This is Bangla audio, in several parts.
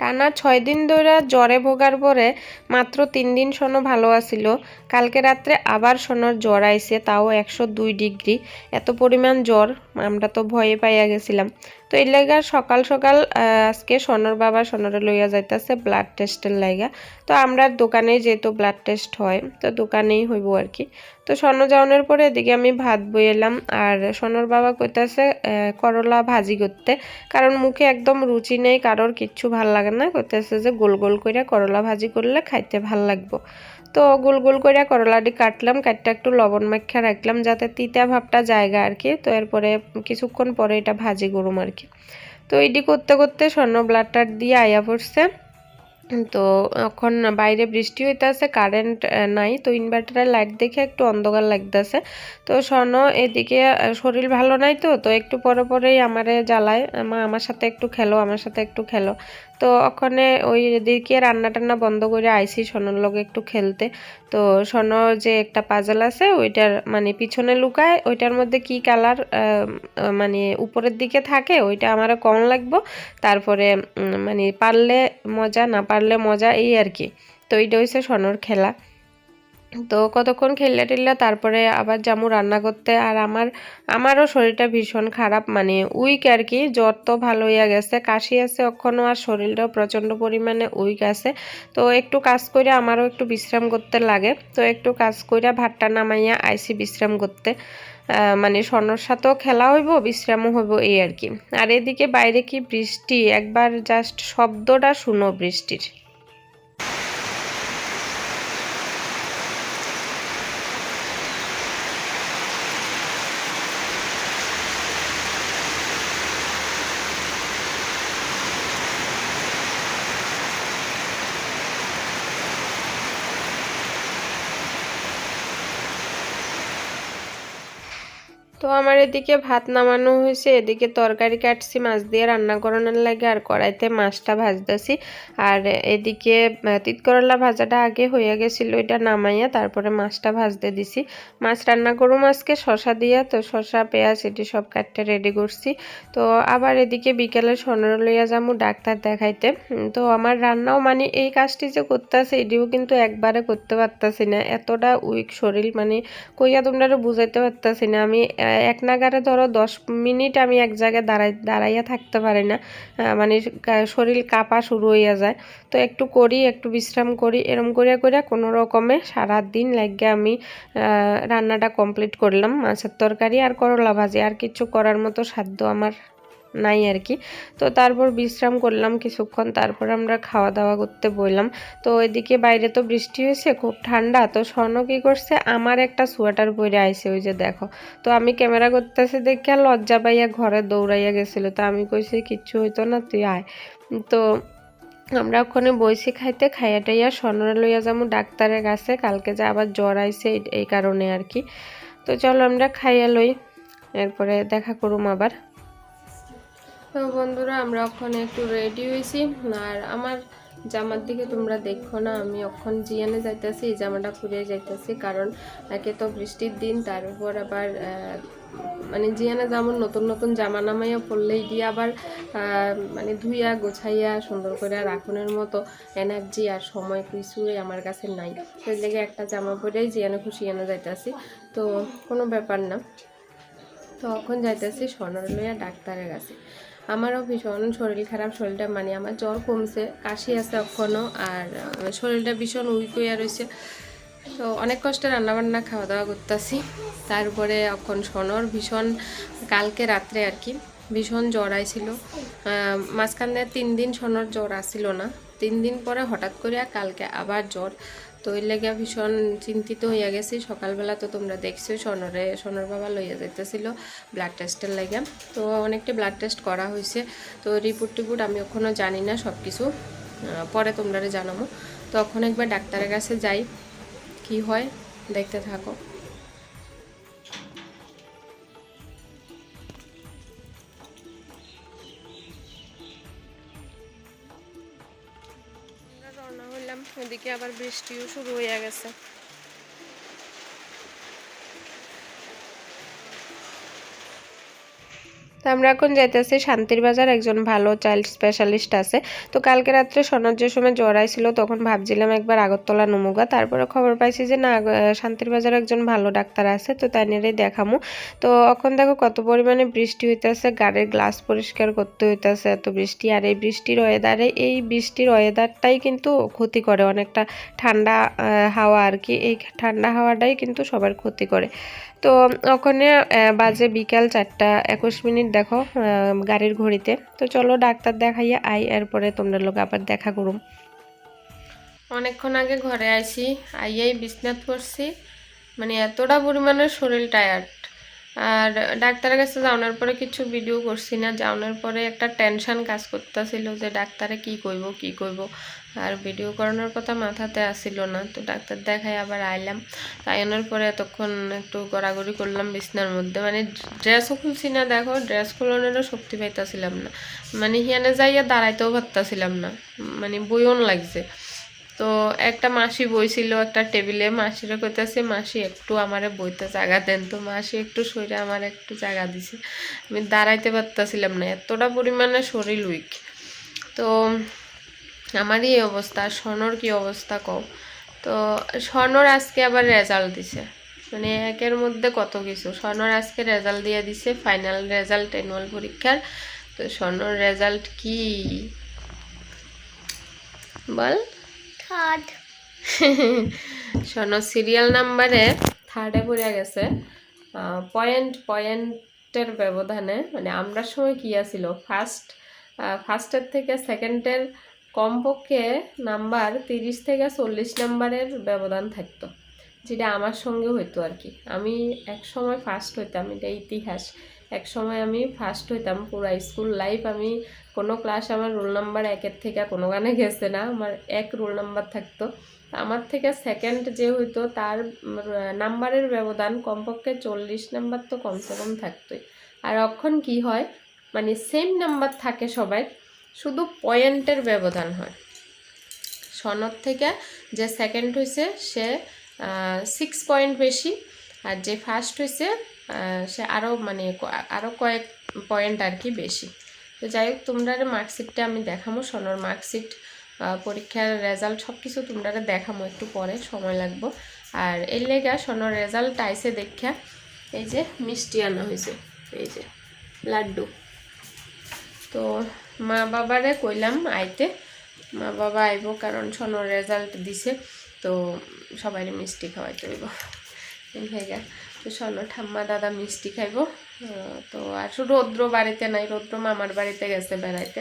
টানা ছয় দিন ধরে জ্বরে ভোগার পরে মাত্র তিন দিন শোনো ভালো আছিল। কালকে রাত্রে আবার শোনোর জ্বর আইসে তাও একশো দুই ডিগ্রি। এত পরিমাণ জ্বর, আমরা তো ভয়ে পাইয়া গেছিলাম। তো এই লাইগা সকাল সকাল আজকে সোনর বাবা সোনরে লইয়া যাইতাছে ব্লাড টেস্টের লাইগা তো আমরা দোকানেই যেহেতু ব্লাড টেস্ট হয়, তো দোকানেই হইব আর কি। তো স্বর্ণ যাওয়ানোর পরে এদিকে আমি ভাত বইলাম আর সোনর বাবা কইতাছে করলা ভাজি করতে। কারণ মুখে একদম রুচি নেই, কারোর কিচ্ছু ভালো লাগে না। কইতেছে যে গোল গোল কইরা করলা ভাজি করলে খাইতে ভালো লাগবো। তো গোল গোল কইরা করলাটি কাটলাম কাটটা একটু লবণ মাখা রাখলাম, যাতে তিতা ভাবটা জায়গা আর কি। তো এরপরে কিছুক্ষণ পরে এটা ভাজি করুম আর কি। তো এটি করতে করতে স্বর্ণ ব্লাডটার দিয়ে আয়া পড়ছে। তো এখন বাইরে বৃষ্টি হইতাছে কারেন্ট নাই। তো ইনভার্টারের লাইট দেখে একটু অন্ধকার লাগতেছে। তো স্বর্ণ এদিকে শরীর ভালো নাই তো তো একটু পরে পরেই আমারে জ্বালায়। মা আমার সাথে একটু খেলো, আমার সাথে একটু খেলো। তো ওখানে ওই দিকে রান্না টান্না বন্ধ করে আইসি সোনার লগে একটু খেলতে। তো সোনার যে একটা পাজল আছে, ওইটার মানে পিছনে লুকায়, ওইটার মধ্যে কি কালার মানে উপরের দিকে থাকে, ওইটা আমারও কম লাগবো। তারপরে মানে পারলে মজা, না পারলে মজা, এই আর কি। তো এইটা হচ্ছে স্বর্ণর খেলা। তো কতক্ষণ খেললে টেললে তারপরে আবার জামু রান্না করতে। আর আমার, আমারও শরীরটা ভীষণ খারাপ মানে উইক আর কি, জ্বর তো ভালো হইয়া গেছে, কাশি আছে এখনও আর শরীরটাও প্রচণ্ড পরিমাণে উইক আছে। তো একটু কাজ করে আমারও একটু বিশ্রাম করতে লাগে, তো একটু কাজ করে ভাতটা নামাইয়া আইসি বিশ্রাম করতে। মানে স্বর্ণর সাথেও খেলা হইব, বিশ্রামও হইব এই আর কি। আর এদিকে বাইরে কি বৃষ্টি? একবার জাস্ট শব্দটা শুনো বৃষ্টির। তো আমার এদিকে ভাত নামানো হয়েছে এদিকে তরকারি কাটছি মাছ দিয়ে রান্না করানোর লাগে আর কড়াইতে মাছটা ভাজতেছি। আর এদিকে আহ, তিত করলা ভাজাটা আগে হয়ে গেছিল এটা নামাইয়া তারপরে মাছটা ভাজতে দিছি। মাছ রান্না করুম মাছকে শশা দিয়া তো শশা পেঁয়াজ এটি সব কাটতে রেডি করছি। তো আবার এদিকে বিকেলে সোনার লইয়া যামু ডাক্তার দেখাইতে। তো আমার রান্নাও মানে এই কাজটি যে করতেছে এটিও কিন্তু একবারে করতে পারতাছি না। এতটা উইক শরীর মানে কইয়া তোমরা বুঝাইতে পারতাছি না। আমি এক নাগারে ধরো দশ মিনিট আমি এক জায়গায় দাঁড়াই, দাঁড়াইয়া থাকতে পারি না। মানে শরীর কাঁপা শুরু হইয়া যায়। তো একটু করি, একটু বিশ্রাম করি, এরম করিয়া করিয়া কোনো রকমে সারা দিন লাগে আমি রান্নাটা কমপ্লিট করলাম। মাছের তরকারি আর করলা ভাজি, আর কিছু করার মতো সাধ্য আমার নাই আর কি। তো তারপর বিশ্রাম করলাম কিছুক্ষণ, তারপর আমরা খাওয়া দাওয়া করতে বললাম। তো এদিকে বাইরে তো বৃষ্টি হয়েছে, খুব ঠান্ডা। তো স্বর্ণ কি করছে? আমার একটা সোয়েটার পরে আইসে ওই যে দেখো। তো আমি ক্যামেরা করতেছি দেখে লজ্জা পাইয়া ঘরে দৌড়াইয়া গেছিল। তো আমি কইছি, কিচ্ছু হইতো না, তুই আয়। তো আমরা ওখানে বইছি খাইতে, খাইয়া টাইয়া স্বর্ণরা লইয়া যাব ডাক্তারের কাছে। কালকে যে আবার জ্বর এই- এই কারণে আর কি। তো চলো আমরা খাইয়া লই, এরপরে দেখা করুম আবার। তো বন্ধুরা, আমরা ওখানে একটু রেডি হয়েছি। আর আমার জামার দিকে তোমরা দেখো না, আমি অখন জিয়ানে যাইতেছি, এই জামাটা খুলে যাইতেছি। কারণ একে তো বৃষ্টির দিন, তার উপর আবার মানে জিয়ানে যেমন নতুন নতুন জামা নামাইয়া পরলেই দিয়ে আবার মানে ধুইয়া গোছাইয়া সুন্দর করে রাখনের মতো এনার্জি আর সময় কিছুই আমার কাছে নাই। সেই লেগে একটা জামা পরেই জিয়ানে খুশিয়ানে যাইতেছি। তো কোনো ব্যাপার না। তো এখন যাইতেছি সোনার লইয়া ডাক্তারের কাছে। আমারও ভীষণ শরীর খারাপ, শরীরটা মানে আমার জ্বর কমছে, কাশি আছে এখনও আর শরীরটা ভীষণ উইক হইয়া রয়েছে তো অনেক কষ্টে রান্নাবান্না খাওয়া দাওয়া করতেছি। তারপরে এখন সোনর ভীষণ, কালকে রাত্রে আর কি, ভীষণ জ্বর আইছিল। মাঝখানে তিন দিন সোনর জ্বর আসছিল না। তিন দিন পরে হঠাৎ করে কালকে আবার জ্বর। তো এর লাগে ভীষণ চিন্তিত হইয়া গেছি। সকালবেলা তো তোমরা দেখছ, সোনরে, সোনর বাবা লইয়া যাইতেছিল ব্লাড টেস্টের লাগে। তো অনেকটা ব্লাড টেস্ট করা হয়েছে তো রিপোর্ট টিপোর্ট আমি এখনও জানি না সব কিছু পরে তোমরা জানাব। তো এখন একবার ডাক্তারের কাছে যাই, কি হয়, দেখতে থাকো। এদিকে আবার বৃষ্টিও শুরু হয়ে গেছে। তো আমরা এখন যাইতেছি শান্তির বাজার, একজন ভালো চাইল্ড স্পেশালিস্ট আছে। তো কালকে রাত্রে সোনার যে সময় জ্বর আইছিল, তখন ভাবছিলাম একবার আগরতলা নমুগা। তারপরে খবর পাইছি যে, না শান্তির বাজার একজন ভালো ডাক্তার আছে, তো তাই নিয়ে দেখামু। তো এখন দেখো কত পরিমাণে বৃষ্টি হইতেছে, গাড়ির গ্লাস পরিষ্কার করতে হইতেছে এত বৃষ্টি। আর এই বৃষ্টির ওয়েদারে এই বৃষ্টির ওয়েদারটাই কিন্তু ক্ষতি করে অনেকটা। ঠান্ডা হাওয়া আর কি, এই ঠান্ডা হাওয়াটাই কিন্তু সবার ক্ষতি করে। তো ওখানে বাজে বিকাল চারটা একুশ মিনিট দেখো গাড়ির ঘড়িতে। তো চলো ডাক্তার দেখাইয়া আই, এরপরে তোমরা লোক আবার দেখা করুম। অনেকক্ষণ আগে ঘরে আসি আইয়াই বিছনাথ করছি মানে এতটা পরিমাণে শরীর টায়ার্ড আর ডাক্তারের কাছে যাওয়ার পরে কিছু ভিডিও করছি না। যাওয়ার পরে একটা টেনশন কাজ করতেছিল যে ডাক্তারে কি কইব কি কইব আর ভিডিও করানোর কথা মাথাতে আসিল না। তো ডাক্তার দেখাই আবার আইলাম। তাই আনার পরে এতক্ষণ একটু গড়াগড়ি করলাম বিছনার মধ্যে। মানে ড্রেসও খুলছি না, দেখো ড্রেস খুলনেরও শক্তি পাইতাছিলাম না। মানে হিয়ানে যাইয়া দাঁড়াইতেও পারতাছিলাম না। মানে বইন লাগছে। তো একটা মাসি বইছিল, একটা টেবিলে। মাসিরে কইতাছে, মাসি, একটু আমারে বইতে জায়গা দেন তো। মাসি একটু শরীরে আমার একটু জায়গা দিছে। আমি দাঁড়াইতে পারতাছিলাম না। এতটা পরিমাণে শরীর উইক। তো আমারই এই অবস্থা। স্বর্ণর কি অবস্থা কও? তো স্বর্ণর আজকে আবার রেজাল্ট দিছে। মানে একের মধ্যে কত কিছু। স্বর্ণর আজকে রেজাল্ট দিয়ে দিছে, ফাইনাল রেজাল্ট, অ্যানুয়াল পরীক্ষার। তো স্বর্ণর রেজাল্ট কি? বল। থার্ড শোনো সিরিয়াল নাম্বারে থার্ডে পড়ে গেছে পয়েন্ট পয়েন্টের ব্যবধানে মানে আমরার সময় কি আছিল? ফার্স্ট ফার্স্টের থেকে সেকেন্ডের কমপক্ষে নাম্বার তিরিশ থেকে চল্লিশ নাম্বারের ব্যবধান থাকতো, যেটা আমার সঙ্গে হইতো আর কি। আমি এক সময় ফার্স্ট হইতাম, এটা ইতিহাস। এক সময় আমি ফার্স্ট হইতাম, পুরো স্কুল লাইফ আমি কোনো ক্লাস আমার রোল নাম্বার একের থেকে কোনো গানে গেছে না, আমার এক রোল নাম্বার থাকতো। আমার থেকে সেকেন্ড যে হইতো, তার নাম্বারের ব্যবধান কমপক্ষে চল্লিশ নাম্বার তো কমসে কম থাকতোই। আর অক্ষণ কি হয় মানে সেম নাম্বার থাকে সবাই, শুধু পয়েন্টের ব্যবধান হয়। সনদ থেকে যে সেকেন্ড হয়েছে সে সিক্স পয়েন্ট বেশি, আর যে ফার্স্ট হয়েছে সে আরও মানে আরও কয়েক পয়েন্ট আর কি বেশি। তো যাই হোক, তোমরা মার্কশিটটা আমি দেখামো, সোনার মার্কশিট পরীক্ষার রেজাল্ট সব কিছু তোমরা দেখামো একটু পরে, সময় লাগবো। আর এর লেগা সোনার রেজাল্ট আইসে দেখা এই যে মিষ্টি আনা হয়েছে এই যে লাড্ডু। তো মা বাবারে কইলাম আইতে, মা বাবা আইব কারণ সোনার রেজাল্ট দিছে, তো সবাই মিষ্টি খাওয়াইতে হইব। জায়গা তো সোনার ঠাম্মা দাদা মিষ্টি খাইব। তো আর রৌদ্র বাড়িতে নাই রৌদ্র মামার বাড়িতে গেছে বেড়াইতে।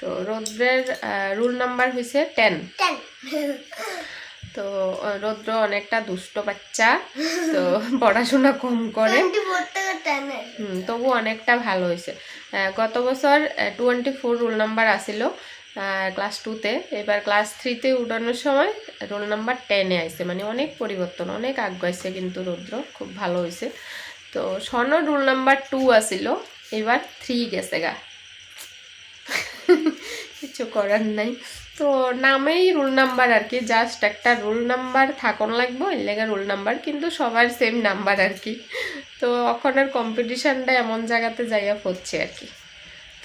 তো রৌদ্রের রুল নাম্বার হয়েছে টেন তো রৌদ্র অনেকটা দুষ্ট বাচ্চা তো পড়াশোনা কম করে। তবু অনেকটা ভালো হয়েছে গত বছর টোয়েন্টি ফোর রুল নাম্বার আসিল। ক্লাস টুতে এবার ক্লাস থ্রিতে উঠানোর সময় রোল নাম্বার টেনে আইছে। মানে অনেক পরিবর্তন, অনেক আগাইছে কিন্তু রৌদ্র। খুব ভালো হয়েছে তো স্বর্ণ রোল নাম্বার টু আসিল। এবার থ্রি গেছে গা। কিছু করার নাই। তো নামেই রোল নাম্বার আর কি। জাস্ট একটা রোল নাম্বার থাকন লাগবো। এর লেগে রোল নাম্বার কিন্তু সবার সেম নাম্বার আর কি। তো ওখানের কম্পিটিশানটা এমন জায়গাতে যাইয়া হচ্ছে আর কি।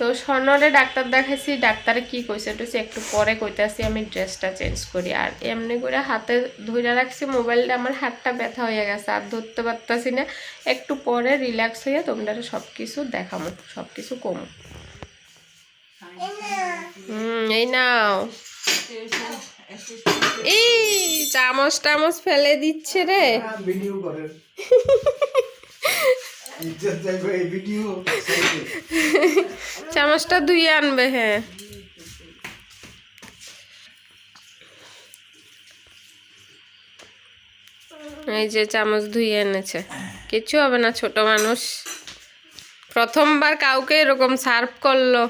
তো স্বর্ণরে ডাক্তার দেখাইছি ডাক্তারে কি কইছে টুইছে একটু পরে কইতাছি আমি ড্রেসটা চেঞ্জ করি। আর এমনি করে হাতে ধরে রাখছি মোবাইলটা আমার হাতটা ব্যথা হয়ে গেছে আর ধরতে পারতাছি না। একটু পরে রিল্যাক্স হয়ে তোমরা সব কিছু দেখামো সব কিছু কমো। হুম এই নাও। এই চামচ টামচ ফেলে দিচ্ছে রে। ভিডিও চামচটা ধুয়ে আনবে হ্যাঁ। এই যে চামচ ধুয়ে এনেছে। কিছু হবে না, ছোট মানুষ। প্রথমবার কাউকে এরকম সার্ভ করল।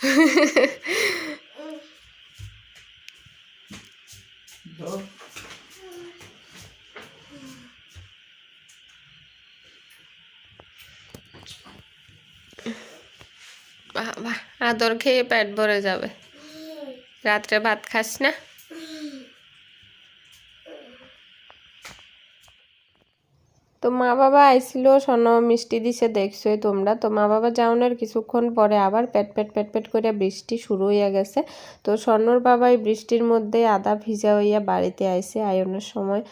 আদর খেয়ে পেট ভরে যাবে। রাত্রে ভাত খাস না? তো মা বাবা আইছিল সন মিষ্টি দিছে, দেখছোই তোমরা। তো মা বাবা যাওনের কিছুক্ষণ পরে আবার পেট পেট পেট পেট করে বৃষ্টি শুরু হইয়া গেছে। তো স্বর্ণর বাবাই বৃষ্টির মধ্যে আদা ভিজা হইয়া বাড়িতে আইসে আয়নের সময়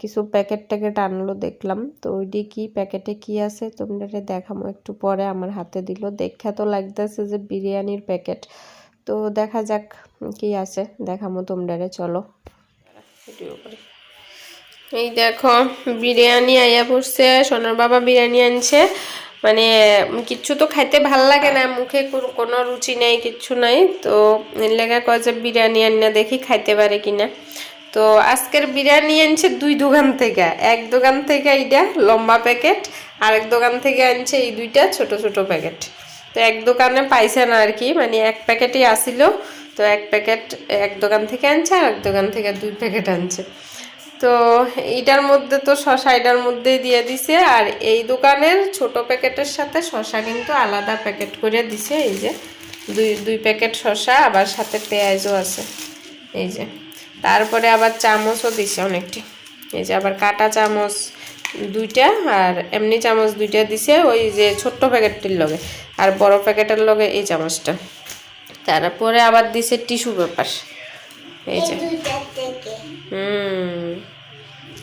কিছু প্যাকেট ট্যাকেট আনলো দেখলাম। তো ওইটি কি, প্যাকেটে কি আছে তোমরা দেখামো। একটু পরে আমার হাতে দিল। দেখা তো লাগতেছে যে বিরিয়ানির প্যাকেট। তো দেখা যাক কি আছে, দেখামো তোমরা চলো। এই দেখো, বিরিয়ানি আইয়া পড়ছে, সোনার বাবা বিরিয়ানি আনছে। মানে কিচ্ছু তো খাইতে ভালো লাগে না, মুখে কোনো- কোনো রুচি নেই, কিচ্ছু নাই। তো, এর লেগে কয় যে বিরিয়ানি আনিয়া দেখি খাইতে পারে কিনা। তো, আজকের বিরিয়ানি আনছে দুই দোকান থেকে। এক দোকান থেকে এইটা লম্বা প্যাকেট, আরেক দোকান থেকে আনছে এই দুইটা ছোট ছোট প্যাকেট। তো, এক দোকানে পাইছে না আর কি মানে এক প্যাকেটই আসিল। তো, এক প্যাকেট এক দোকান থেকে আনছে আর এক দোকান থেকে দুই প্যাকেট আনছে। তো এইটার মধ্যে তো শশা এটার মধ্যেই দিয়ে দিছে। আর এই দোকানের ছোট প্যাকেটের সাথে শশা কিন্তু আলাদা প্যাকেট করে দিছে। এই যে দুই দুই প্যাকেট শশা, আবার সাথে পেঁয়াজও আছে। এই যে তারপরে আবার চামচও দিছে অনেকটি। এই যে আবার কাটা চামচ দুইটা, আর এমনি চামচ দুইটা দিছে ওই যে ছোট্ট প্যাকেটটির লগে, আর বড় প্যাকেটের লগে এই চামচটা। তারপরে আবার দিছে টিস্যু পেপার। এই যে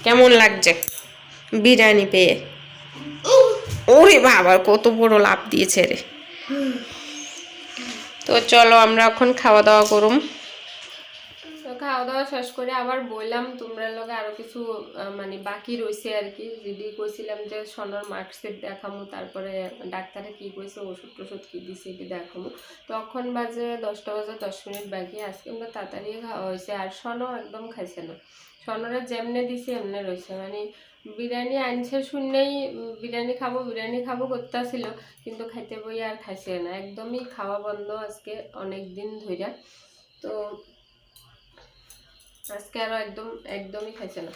কেমন লাগছে? বিরিয়ানি পেয়ে। ওরে বাবা, কত বড় লাভ দিয়েছে রে। তো চলো আমরা এখন খাওয়া দাওয়া করুম। তো খাওয়া দাওয়া শেষ করে আবার বললাম, তোমরা লগে আরও কিছু মানে বাকি রয়েছে আর কি। যদি কইছিলাম যে সোনার মার্কশিট দেখামু, তারপরে ডাক্তারে কি কইছে, ওষুধ টষুধ কি দিছে এটি দেখামু। তখন বাজে দশটা বাজে দশ মিনিট বাকি, আজকে আমরা তাড়াতাড়ি খাওয়া হয়েছে। আর সনও একদম খাইছে না। সনরা যেমনে দিছে, এমনি রয়েছে মানে বিরিয়ানি আনছে শুনলেই বিরিয়ানি খাব বিরিয়ানি খাব করতেছিল, কিন্তু খাইতে বই আর খাইছে না। একদমই খাওয়া বন্ধ আজকে অনেক দিন ধইরা। তো আজকে আরও একদম, একদমই খাইছে না।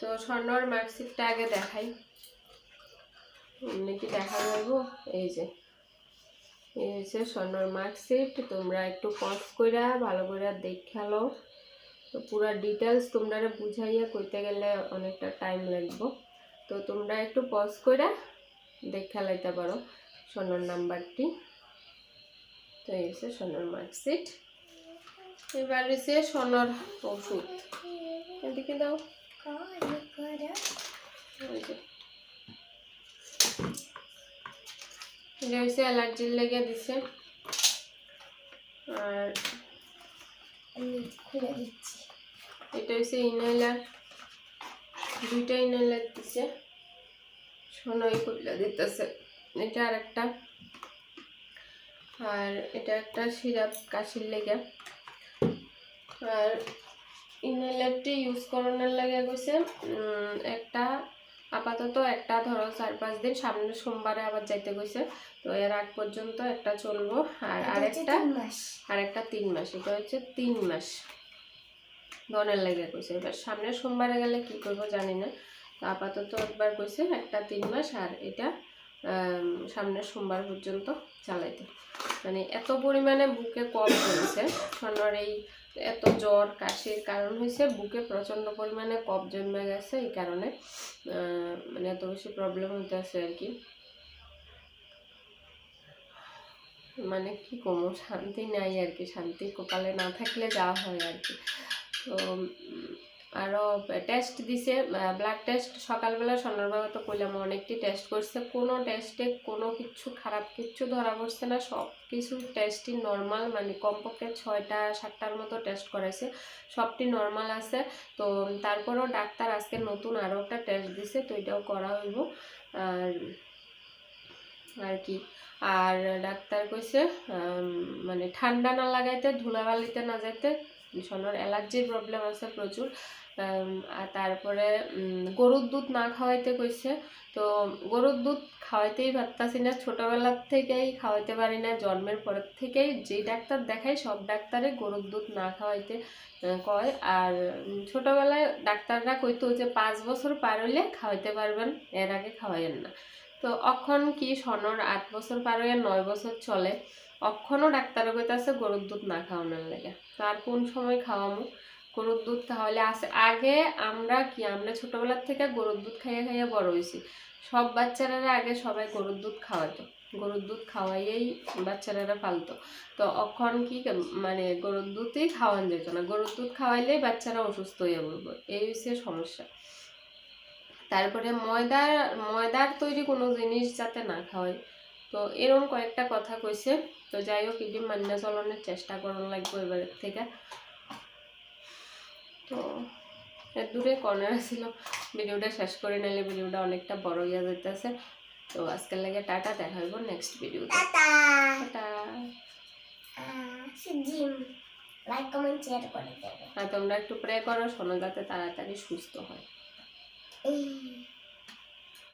তো স্বর্ণর মার্কশিটটা আগে দেখাই। এমনি কি দেখা যাব এই যে, এই হচ্ছে স্বর্ণর মার্কশিট। তোমরা একটু পজ কইরা, ভালো করে দেখাল তো পুরা ডিটেলস তোমরা বুঝাইয়া কইতে গেলে অনেকটা টাইম লাগবে। তো তোমরা একটু পজ করে দেখা লাইতে পারো স্বর্ণর নাম্বারটি। তো এই হচ্ছে স্বর্ণর মার্কশিট এবার হচ্ছে সোনার ওষুধ। এদিকে দাও। এটা হচ্ছে অ্যালার্জির লেগে দিছে। আর দিচ্ছি এটা হচ্ছে ইনহেলার। দুইটা ইনহেলার দিছে। সোনাই খুলে দিতেছে। এটা আর একটা আর এটা একটা সিরাপ কাশির লেগে। আর ইনহেলারটি ইউজ করানোর লাগে গেছে একটা আপাতত একটা ধরো চার পাঁচ দিন সামনে সোমবারে আবার যাইতে গেছে তো এর আগ পর্যন্ত একটা চলবো আর আরেকটা তিন মাস। আর একটা তিন মাস এটা হচ্ছে তিন মাস। দনের লেগে কইছে। এবার সামনের সোমবারে গেলে কি করব জানি না। তো আপাতত একবার কইছে একটা তিন মাস আর এটা সামনের সোমবার পর্যন্ত চালাইতে। মানে এত পরিমাণে বুকে কম চলছে সোনার এই এত জ্বর, কাশির কারণ হয়েছে বুকে প্রচণ্ড পরিমাণে কপ জন্মে গেছে এই কারণে মানে এত বেশি প্রবলেম হইতেছে আর কি। মানে কি কমো, শান্তি নাই আর কি, শান্তি কপালে না থাকলে যাওয়া হয় আর কি। তো আরও টেস্ট দিছে ব্লাড টেস্ট সকালবেলা সোনারবাবা তো কইলাম অনেকটি টেস্ট করছে। কোনো টেস্টে কোনো কিছু খারাপ কিছু ধরা পড়ছে না সব কিছু টেস্টই নর্মাল মানে কমপক্ষে ছয়টা, সাতটার মতো টেস্ট করাইছে। সবটি নর্মাল আছে। তো তারপরেও ডাক্তার আজকে নতুন আরও একটা টেস্ট দিছে, তো এটাও করা হইব। আর আর কি? আর ডাক্তার কইছে মানে ঠান্ডা না লাগাইতে, ধুলাবালিতে না যাইতে সোনার অ্যালার্জির প্রবলেম আছে প্রচুর। আর তারপরে গরুর দুধ না খাওয়াইতে কইছে। তো গরুর দুধ খাওয়াইতেই পারতাছি না, ছোটোবেলার থেকেই খাওয়াইতে পারি না, জন্মের পর থেকেই যেই ডাক্তার দেখাই সব ডাক্তারে গরুর দুধ না খাওয়াইতে কয়। আর ছোটোবেলায় ডাক্তাররা কইতো যে পাঁচ বছর পার হইলে খাওয়াইতে পারবেন, এর আগে খাওয়াইয়েন না। তো অখন কি সনর আট বছর পার হয়ে নয় বছর চলে। অখনও ডাক্তার কইতাছে গরুর দুধ না খাওয়ানোর লাগে। আর কোন সময় খাওয়ামো? গরুর দুধ খাওয়ালে আসে, আগে আমরা কি, আমরা ছোটবেলার থেকে গরুর দুধ খাইয়ে খাইয়ে বড় হয়েছি সব বাচ্চারা আগে সবাই গরুর দুধ খাওয়াতো। গরুর দুধ খাওয়াইয়েই বাচ্চারা পালতো। তো এখন কি মানে গরুর দুধই খাওয়ান যেত না। গরুর দুধ খাওয়াইলেই বাচ্চারা অসুস্থ হয়ে পড়বে। এই হচ্ছে সমস্যা। তারপরে ময়দার ময়দার তৈরি কোনো জিনিস যাতে না খাওয়াই তো এরকম কয়েকটা কথা কইছে। তো যাই হোক এটি মান্য চলনের চেষ্টা করার লাগবে এবারের থেকে। তো এর দূরে কর্নার ছিল। ভিডিওটা শেষ করে নিলে ভিডিওটা অনেকটা বড় হইয়া যাইতেছে। তো আজকের লাগে টাটা দেখা হইব নেক্সট ভিডিওতে টাটা। টাটা। জিম। লাইক কমেন্ট শেয়ার করে দেবে। আর তোমরা একটু প্রে করো শোনো যাতে তাড়াতাড়ি সুস্থ হয়।